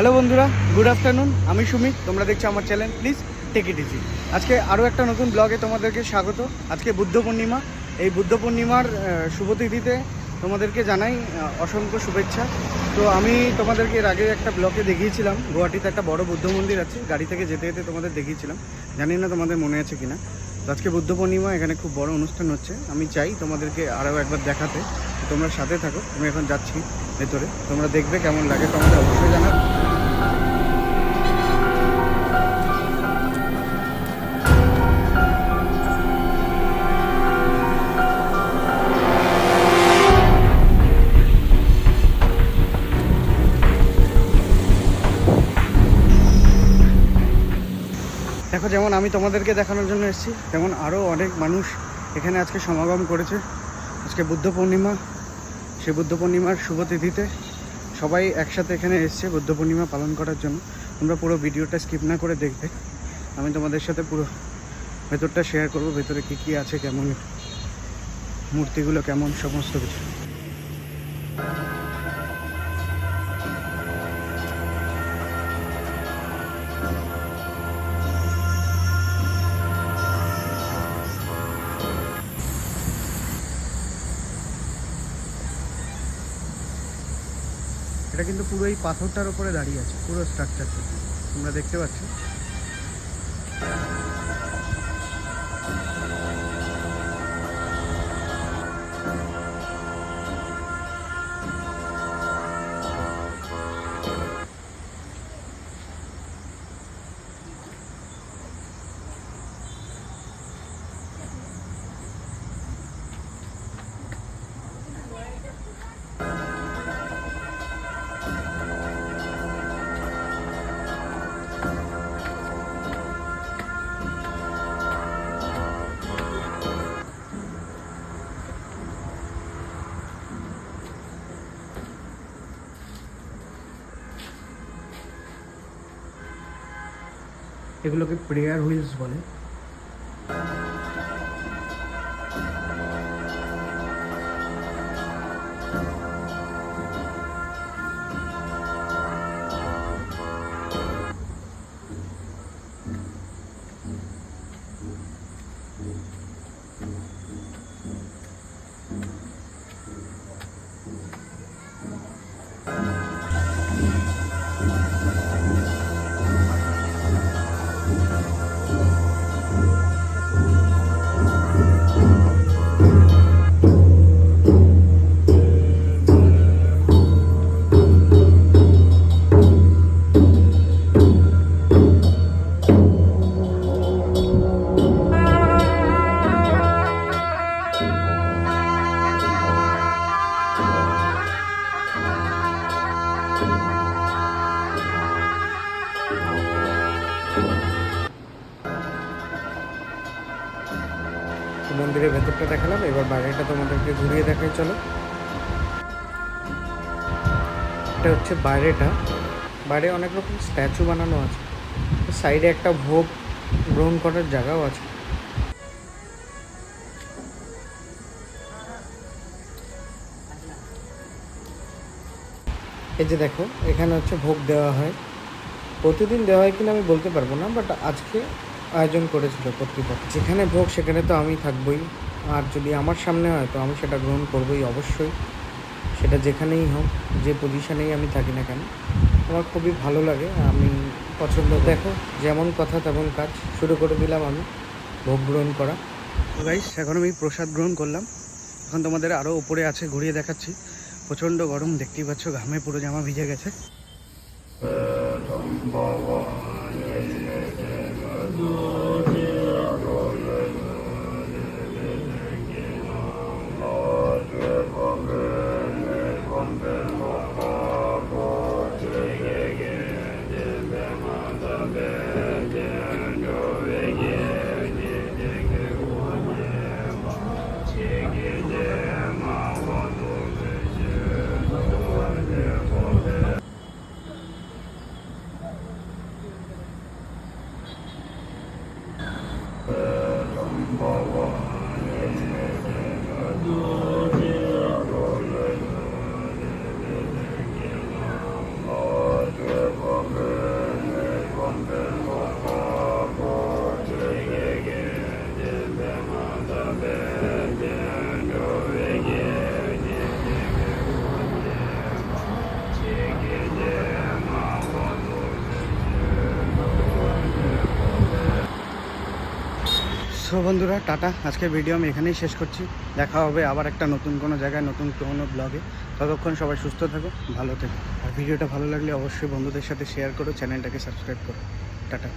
Hello বন্ধুরা good afternoon আমি সুমিত তোমরা দেখছ আমার channel please take it easy আজকে আরও একটা নতুন ব্লগে তোমাদেরকে স্বাগত। আজকে বুদ্ধ পূর্ণিমা। এই বুদ্ধ পূর্ণিমার আহ, শুভ তিথিতে তোমাদেরকে জানাই অসংখ্য শুভেচ্ছা। তো আমি তোমাদেরকে এর আগে একটা ব্লগে দেখিয়েছিলাম গুয়াহাটিতে একটা বড় বুদ্ধ মন্দির আছে গাড়ি থেকে যেতে যেতে তোমাদের দেখিয়েছিলাম। জানি না তোমাদের মনে আছে কিনা। তো আজকে বুদ্ধ পূর্ণিমা এখানে খুব বড় অনুষ্ঠান হচ্ছে। আমি চাই তোমাদেরকে আরও একবার দেখাতে। তোমরা সাথে থাকো আমি এখন যাচ্ছি ভেতরে। তোমরা দেখবে কেমন লাগে তোমাদের অবশ্যই জানাবে। দেখো, যেমন আমি তোমাদেরকে দেখানোর জন্য এসেছি, তেমন আরও অনেক মানুষ এখানে আজকে সমাগম করেছে। আজকে বুদ্ধ পূর্ণিমা সে বুদ্ধ পূর্ণিমার শুভ তিথিতে সবাই একসাথে এখানে এসছে বুদ্ধ পূর্ণিমা পালন করার জন্য। তোমরা পুরো ভিডিওটা স্কিপ না করে দেখবে। আমি তোমাদের সাথে পুরো ভেতরটা শেয়ার করব, ভেতরে কী কী আছে, কেমন মূর্তিগুলো কেমন, সমস্ত কিছু। এটা কিন্তু পুরো এই পাথরটার ওপরে দাঁড়িয়ে আছে পুরো স্ট্রাকচারটা তোমরা দেখতে পাচ্ছ? এগুলোকে প্রেয়ার হুইলস বলে। মন্দিরের ভেতরটা দেখালাম, এবার বাইরেটা তোমাদেরকে ঘুরিয়ে দেখাই, চলো। এটা হচ্ছে বাইরেটা। বাইরে অনেক রকম স্ট্যাচু বানানো আছে। সাইডে একটা ভোগ গ্রহণ করার জায়গাও আছে। এই যে দেখো, এখানে হচ্ছে ভোগ দেওয়া হয়। প্রতিদিন দেওয়া হয় কিনা আমি বলতে পারব না বাট আজকে আয়োজন করেছিল কর্তৃপক্ষ। যেখানে ভোগ, সেখানে তো আমি থাকবই। আর যদি আমার সামনে হয়, তো আমি সেটা গ্রহণ করবই অবশ্যই। সেটা যেখানেই হোক, যে পজিশনেই আমি থাকি না কেন, আমার খুবই ভালো লাগে। আমি পছন্দ দেখো, যেমন কথা তেমন কাজ। শুরু করে দিলাম আমি ভোগ গ্রহণ করা। গাইস এখন আমি প্রসাদ গ্রহণ করলাম। এখন তোমাদের আরও উপরে আছে, ঘুরিয়ে দেখাচ্ছি। প্রচণ্ড গরম, দেখতেই পাচ্ছ, ঘামে পুরো জামা ভিজে গেছে। বন্ধুরা, টাটা। আজকের ভিডিও আমি এখানেই শেষ করছি। দেখা হবে আবার একটা নতুন কোনো জায়গায়, নতুন কোনো ব্লগে ততক্ষণ সবাই সুস্থ থাকো, ভালো থেকো। আর ভিডিওটা ভালো লাগলে অবশ্যই বন্ধুদের সাথে শেয়ার করো চ্যানেলটাকে সাবস্ক্রাইব করো। টাটা।